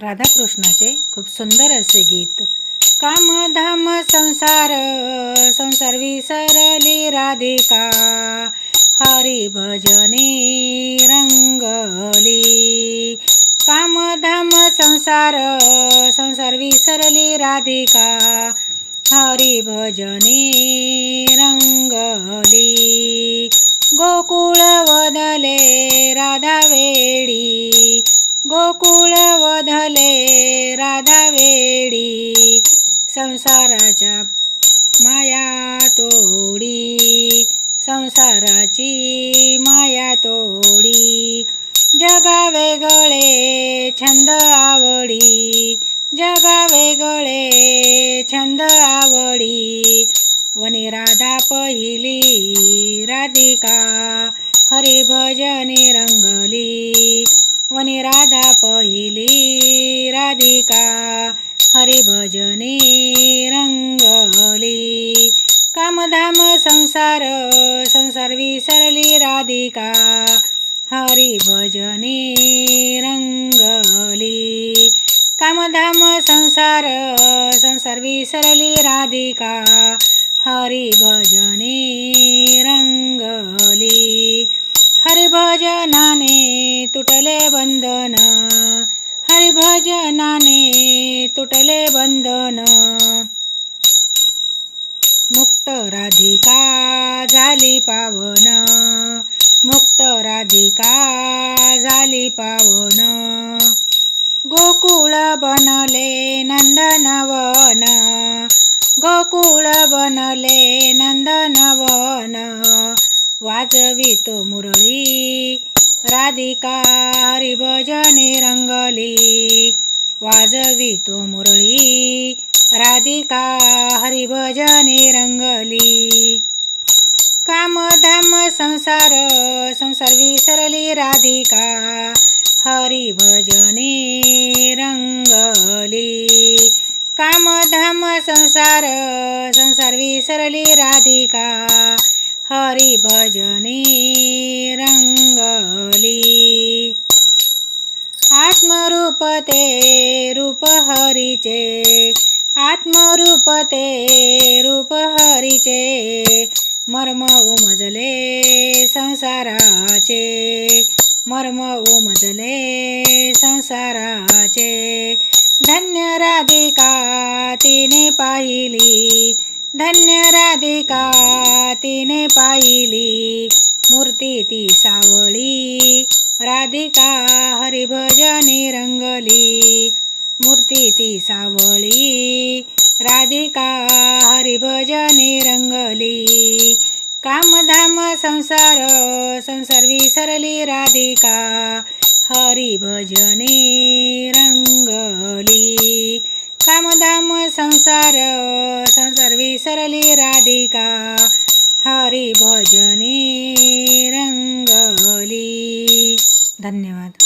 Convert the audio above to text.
राधाकृष्णाचे खूप सुंदर असे गीत. काम धाम संसार संसार विसरली राधिका. हरी भजनी रंगली. काम धाम संसार संसार विसरली राधिका. हरी भजनी रंगली. गोकुळ वदले संसाराच्या माया तोडी संसाराची माया तोडी जगा वेगळे छंद आवडी जगा वेगळे छंद आवडी. वनी राधा पहिली राधिका हरिभजनी रंगली. वनी राधा पहिली राधिका हरिभजनी धाम संसार संसार विसरली राधिका. हरिभजनी रंगली. कामधाम संसार संसार विसरली राधिका. हरिभजनी रंगली. हरिभजनाने तुटले बंधन. हरिभजनाने तुटले झाली पावन. मुक्त राधिका झाली पावन. गोकुळ बनले नंदनवन. गोकुळ बनले नंदनवन. वाजवितो मुरळी राधिका हरिभजने रंगली. वाजवितो मुरळी राधिका हरिभजने रंगली. काम धाम संसार संसार विसरली राधिका. हरिभजनी रंगली. कामधाम संसार संसार विसरली राधिका. हरिभजनी रंगली. आत्मरूपते रूप हरीचे. आत्मरूपते रूप हरीचे. मर्म उमजले संसाराचे मर्म उमजले संसाराचे. धन्य राधिका तिने पाहिली. धन्य राधिका तिने पाहिली. मूर्ती ती सावळी. राधिका हरिभजने रंगली. मूर्ती ती सावळी. राधिका हरिभजनी रंगली कामधाम संसार संसार विसरली राधिका हरिभजनी रंगली कामधाम संसार संसार विसरली राधिका हरिभजनी रंगली. धन्यवाद.